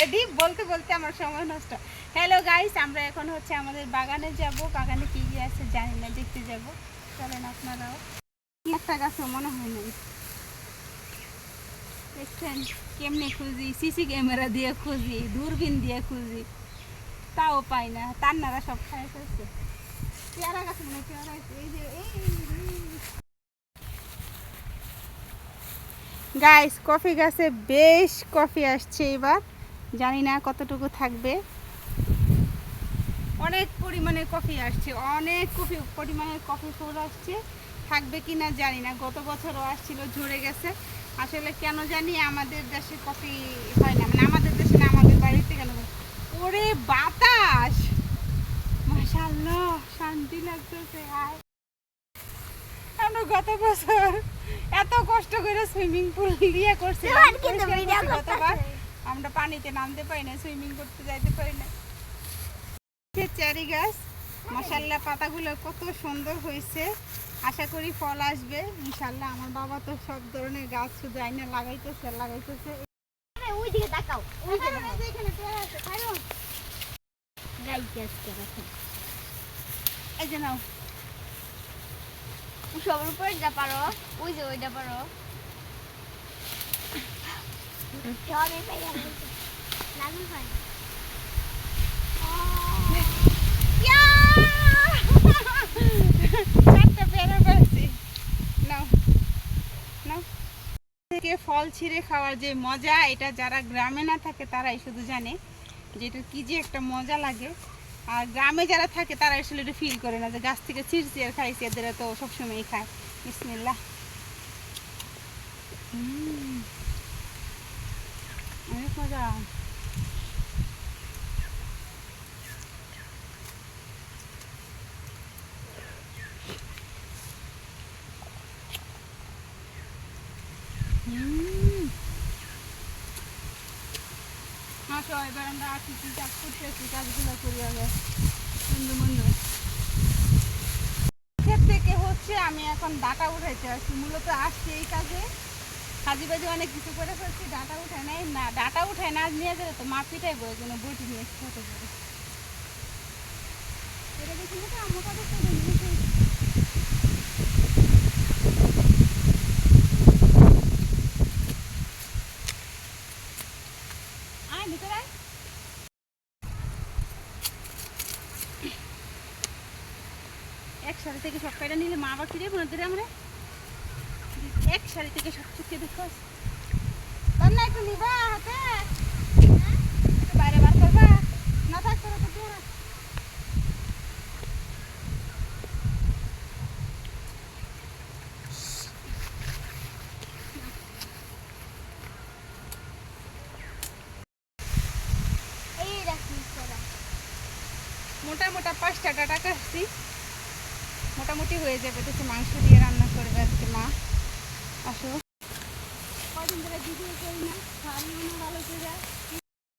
Ready বলতে বলতে আমার সময় নষ্ট। হ্যালো গাইস আমরা এখন হচ্ছে আমাদের বাগানে যাব। বাগানে কি কি আছে জানি না, দেখতে যাব। চলেন আপনারাও। একটা গাছও মনে হয় না দেখছেন, কেমনে খুঁজি? সিসি ক্যামেরা দিয়ে খুঁজি, দূরবীন দিয়ে খুঁজি। তাও পাই না তার তান্নারা সব খাই ফেলছে। পেয়ারা গাছ মনে হয় এই যে গাইস কফি গাছে বেশ কফি আসছে এবার। জানি না কতটুকু থাকবে। অনেক পরিমাণে কফি আসছে অনেক কফি পরিমাণে কফি ফুল আসছে। থাকবে কি না জানি না গত বছরও আসছিল ঝরে গেছে। আসলে কেন জানি আমাদের দেশে কফি হয় না মানে আমাদের দেশে না আমাদের বাড়িতে কেন ওরে বাতাস! মাশাআল্লাহ শান্তি লাগতেছে আমরা গত বছর এত কষ্ট করে সুইমিং পুল দিয়ে করছি গতবার। আমরা পানিতে নামতে পারি না সুইমিং করতে যাইতে পারি না। চেরি গাছ মশাল্লা পাতাগুলো কত সুন্দর হয়েছে। আশা করি ফল আসবে ইনশাল্লাহ আমার বাবা তো সব ধরনের গাছ শুধু আইনে লাগাইতেছে লাগাইতেছে। আরে, ওই দিকে তাকাও। এই যে নাও। সবার উপরে যা পারো ওই যে ওইটা পারো। ফল ছিঁড়ে খাওয়ার যে মজা, এটা যারা গ্রামে না থাকে তারাই শুধু জানে যে এটা কি যে একটা মজা লাগে। আর গ্রামে যারা থাকে তারা আসলে এটা ফিল করে না যে গাছ থেকে ছিঁড়ছি আর খাইছি, এদের তো সবসময়ই খায়। বিসমিল্লাহ। হুম। অনেক মজা। আসো এবার আমরা আসি কি কাজ করতেছি কাজগুলো করি বন্ধু বন্ধু ক্ষেত থেকে হচ্ছে, আমি এখন ডাটা উঠাইতে আসছি মূলত আসছি এই কাজে কাজে বাজে অনেক কিছু করে ফেলছি, ডাটা উঠায় নাই, না, ডাটা উঠায় না নিয়ে গেলে তো মা পিটাই বই জন্য বটি নিয়ে হতে পারে। এটা দেখি আমার কথা তো আয়, ভিতরে আয়। এক শাড়ি থেকে সব কয়টা নিলে মা আবার ফিরে মনে ধরে আমরা? এক শাড়ি থেকে সব চুকে দেখো একটু নিবা হাতে? বাইরে বার করবা। না থাক তোরা তো করা মোটা মোটা পাঁচটা ডাটা কাটছি। মোটামুটি হয়ে যাবে তো মাংস দিয়ে রান্না করবে আজকে মা। আসো কদিন ধরে